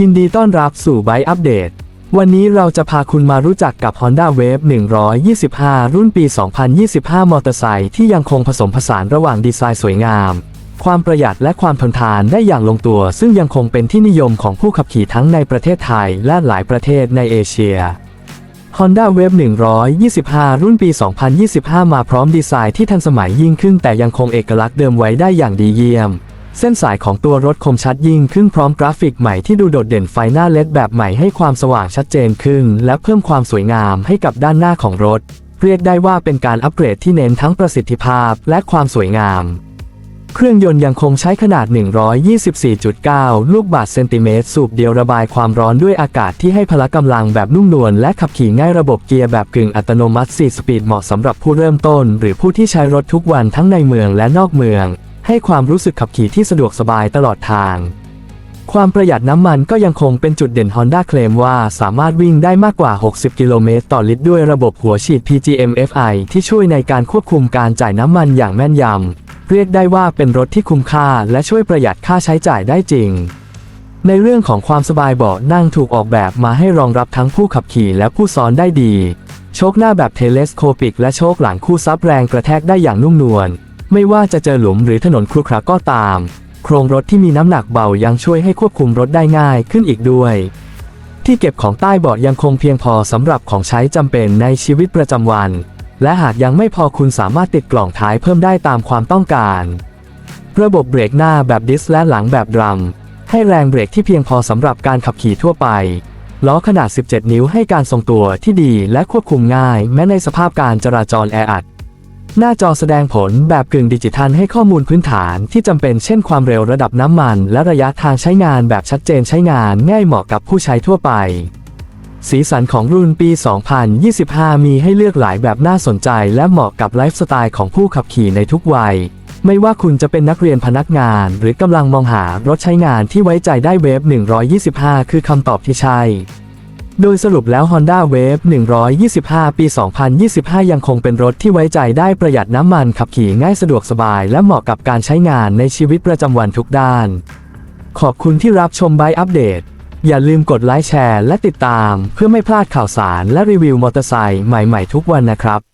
ยินดีต้อนรับสู่ไบอัปเดต วันนี้เราจะพาคุณมารู้จักกับ Honda Wave 125 รุ่นปี 2025 มอเตอร์ไซค์ที่ยังคงผสมผสานระหว่างดีไซน์สวยงาม ความประหยัดและความทนทานได้อย่างลงตัว ซึ่งยังคงเป็นที่นิยมของผู้ขับขี่ทั้งในประเทศไทยและหลายประเทศในเอเชีย Honda Wave 125 รุ่นปี 2025 มาพร้อมดีไซน์ที่ทันสมัยยิ่งขึ้นแต่ยังคงเอกลักษณ์เดิมไว้ได้อย่างดีเยี่ยม เส้นสายของตัวรถคมชัดยิ่งขึ้นพร้อมกราฟิกใหม่ที่ดูโดดเด่นไฟหน้าเลดแบบใหม่ให้ความสว่างชัดเจนขึ้น และเพิ่มความสวยงามให้กับด้านหน้าของรถ เรียกได้ว่าเป็นการอัปเกรดที่เน้นทั้งประสิทธิภาพและความสวยงาม เครื่องยนต์ยังคงใช้ขนาด 124.9 ลูกบาศก์เซนติเมตรสูบเดียวระบายความร้อนด้วยอากาศที่ให้พละกำลังแบบนุ่มนวลและขับขี่ง่ายระบบเกียร์แบบกึ่งอัตโนมัติ 4 สปีดเหมาะสำหรับผู้เริ่มต้น หรือผู้ที่ใช้รถทุกวันทั้งในเมืองและนอกเมือง ให้ความรู้สึกขับขี่ที่สะดวกสบายตลอดทาง ความประหยัดน้ำมันก็ยังคงเป็นจุดเด่น Honda เคลมว่าสามารถวิ่งได้มากกว่า 60 กิโลเมตรต่อลิตรด้วยระบบหัวฉีด PGM-FI ที่ช่วยในการควบคุมการจ่ายน้ำมันอย่างแม่นยำ เรียกได้ว่าเป็นรถที่คุ้มค่าและช่วยประหยัดค่าใช้จ่ายได้จริงในเรื่องของความสบายเบาะนั่งถูกออกแบบมาให้รองรับทั้งผู้ขับขี่และผู้ซ้อนได้ดี โชคหน้าแบบเทเลสโคปิกและโชคหลังคู่ซับแรงกระแทกได้อย่างนุ่มนวล ไม่ว่าจะเจอหลุมหรือถนนครุขระก็ตาม โครงรถที่มีน้ำหนักเบายังช่วยให้ควบคุมรถได้ง่ายขึ้นอีกด้วย ที่เก็บของใต้เบาะยังคงเพียงพอสำหรับของใช้จำเป็นในชีวิตประจำวัน และหากยังไม่พอคุณสามารถติดกล่องท้ายเพิ่มได้ตามความต้องการ ระบบเบรกหน้าแบบดิสและหลังแบบดรัมให้แรงเบรกที่เพียงพอสำหรับการขับขี่ทั่วไปล้อขนาด 17 นิ้วให้การทรงตัวที่ดีและควบคุมง่าย แม้ในสภาพการจราจรแออัด หน้าจอแสดงผลแบบกึ่งดิจิทัลให้ข้อมูลพื้นฐานที่จำเป็นเช่นความเร็วระดับน้ำมัน และระยะทางใช้งานแบบชัดเจนใช้งานง่ายเหมาะกับผู้ใช้ทั่วไป สีสันของรุ่นปี 2025 มีให้เลือกหลายแบบน่าสนใจ และเหมาะกับไลฟ์สไตล์ของผู้ขับขี่ในทุกวัย ไม่ว่าคุณจะเป็นนักเรียนพนักงาน หรือกำลังมองหารถใช้งานที่ไว้ใจได้เวฟ125 คือคำตอบที่ใช่ โดยสรุปแล้ว Honda Wave 125 ปี 2025 ยังคงเป็นรถที่ไว้ใจได้ประหยัดน้ำมันขับขี่ง่ายสะดวกสบาย และเหมาะกับการใช้งานในชีวิตประจำวันทุกด้าน ขอบคุณที่รับชมไบอัปเดต อย่าลืมกดไลค์แชร์และติดตาม เพื่อไม่พลาดข่าวสารและรีวิวมอเตอร์ไซค์ใหม่ๆทุกวันนะครับ